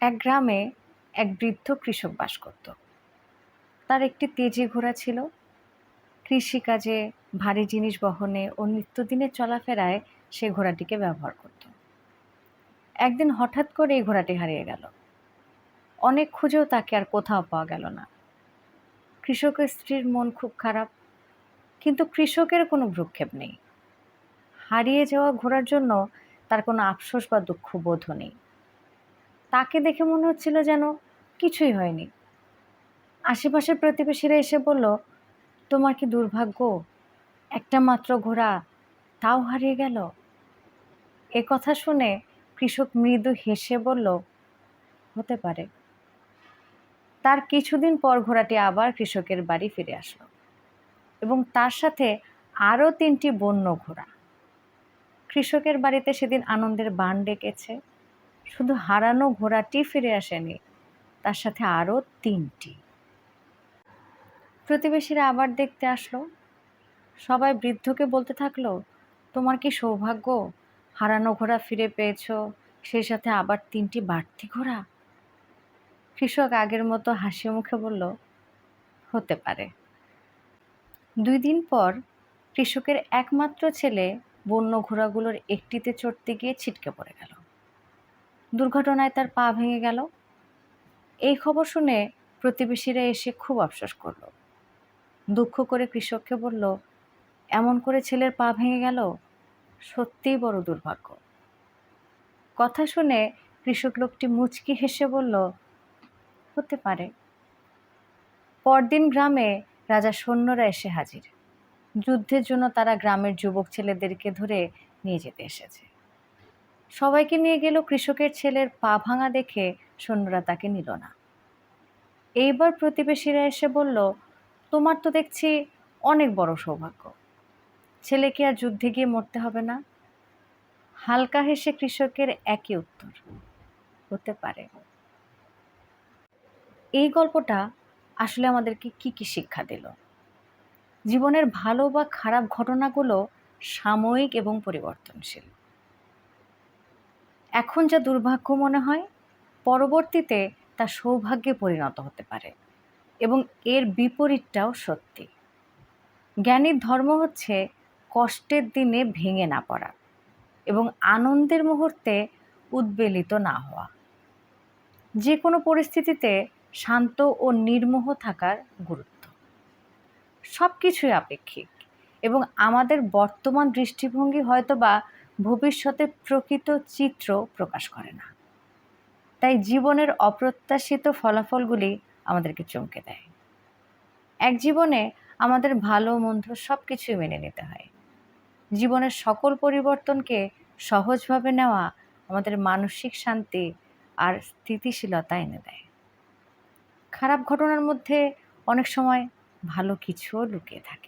এক গ্রামে এক বৃদ্ধ কৃষক বাস করত। তার একটি তেজি ঘোড়া ছিল। কৃষিকাজে ভারী জিনিস বহনে ও নিত্যদিনের চলাফেরায় সে ঘোড়াটিকে ব্যবহার করত। একদিন হঠাৎ করে এই ঘোড়াটি হারিয়ে গেল। অনেক খুঁজেও তাকে আর কোথাও পাওয়া গেল না। কৃষকের স্ত্রীর মন খুব খারাপ, কিন্তু কৃষকের কোনো ভ্রুক্ষেপ নেই। হারিয়ে যাওয়া ঘোড়ার জন্য তার কোনো আফসোস বা দুঃখ বোধও নেই। তাকে দেখে মনে হচ্ছিল যেন কিছুই হয়নি। আশেপাশের প্রতিবেশীরা এসে বলল, তোমার কি দুর্ভাগ্য? একটা মাত্র ঘোড়া তাও হারিয়ে গেল? এ কথা শুনে কৃষক মৃদু হেসে বলল, হতে পারে। তার কিছুদিন পর ঘোড়াটি আবার কৃষকের বাড়ি ফিরে আসলো এবং তার সাথে আরও তিনটি বন্য ঘোড়া। কৃষকের বাড়িতে সেদিন আনন্দের বান ডেকেছে। শুধু হারানো ঘোড়াটি ফিরে আসেনি, তার সাথে আরও তিনটি। প্রতিবেশীরা আবার দেখতে আসলো। সবাই বৃদ্ধকে বলতে থাকল, তোমার কি সৌভাগ্য? হারানো ঘোড়া ফিরে পেয়েছ, সেই সাথে আবার তিনটি বাড়তি ঘোড়া? কৃষক আগের মতো হাসি মুখে বলল, হতে পারে। দুই দিন পর কৃষকের একমাত্র ছেলে বন্য ঘোড়াগুলোর একটিতে চড়তে গিয়ে ছিটকে পড়ে গেল। দুর্ঘটনায় তার পা ভেঙে গেল। এই খবর শুনে প্রতিবেশীরা এসে খুব আফসোস করল। দুঃখ করে কৃষককে বলল, এমন করে ছেলের পা ভেঙে গেল? সত্যিই বড় দুর্ভাগ্য। কথা শুনে কৃষক লোকটি মুচকি হেসে বলল, হতে পারে। পরদিন গ্রামে রাজা সৈন্যরা এসে হাজির। যুদ্ধের জন্য তারা গ্রামের যুবক ছেলেদেরকে ধরে নিয়ে যেতে এসেছে। সবাইকে নিয়ে গেল কৃষকের ছেলের পা ভাঙা দেখে সৈন্যরা তাকে নিল না। এইবার প্রতিবেশীরা এসে বলল, তোমার তো দেখছি অনেক বড় সৌভাগ্য। ছেলেকে আর যুদ্ধে গিয়ে মরতে হবে না। হালকা হেসে কৃষকের একই উত্তর, হতে পারে। এই গল্পটা আসলে আমাদেরকে কি কি শিক্ষা দিল? জীবনের ভালো বা খারাপ ঘটনাগুলো সাময়িক এবং পরিবর্তনশীল। এখন যা দুর্ভাগ্য মনে হয়, পরবর্তীতে তা সৌভাগ্যে পরিণত হতে পারে এবং এর বিপরীতটাও সত্যি। জ্ঞানীর ধর্ম হচ্ছে কষ্টের দিনে ভেঙে না পড়া এবং আনন্দের মুহূর্তে উদ্বেলিত না হওয়া। যে কোনো পরিস্থিতিতে শান্ত ও নির্মোহ থাকার গুরুত্ব। সব কিছুই আপেক্ষিক এবং আমাদের বর্তমান দৃষ্টিভঙ্গি হয়তো বা ভবিষ্যতে প্রকৃত চিত্র প্রকাশ করে না। তাই জীবনের অপ্রত্যাশিত ফলাফলগুলি আমাদেরকে চমকে দেয়। এক জীবনে আমাদের ভালো, মন্দ সব কিছুই মেনে নিতে হয়। জীবনের সকল পরিবর্তনকে সহজভাবে নেওয়া আমাদের মানসিক শান্তি আর স্থিতিশীলতা এনে দেয়। খারাপ ঘটনার মধ্যে অনেক সময় ভালো কিছুও লুকিয়ে থাকে।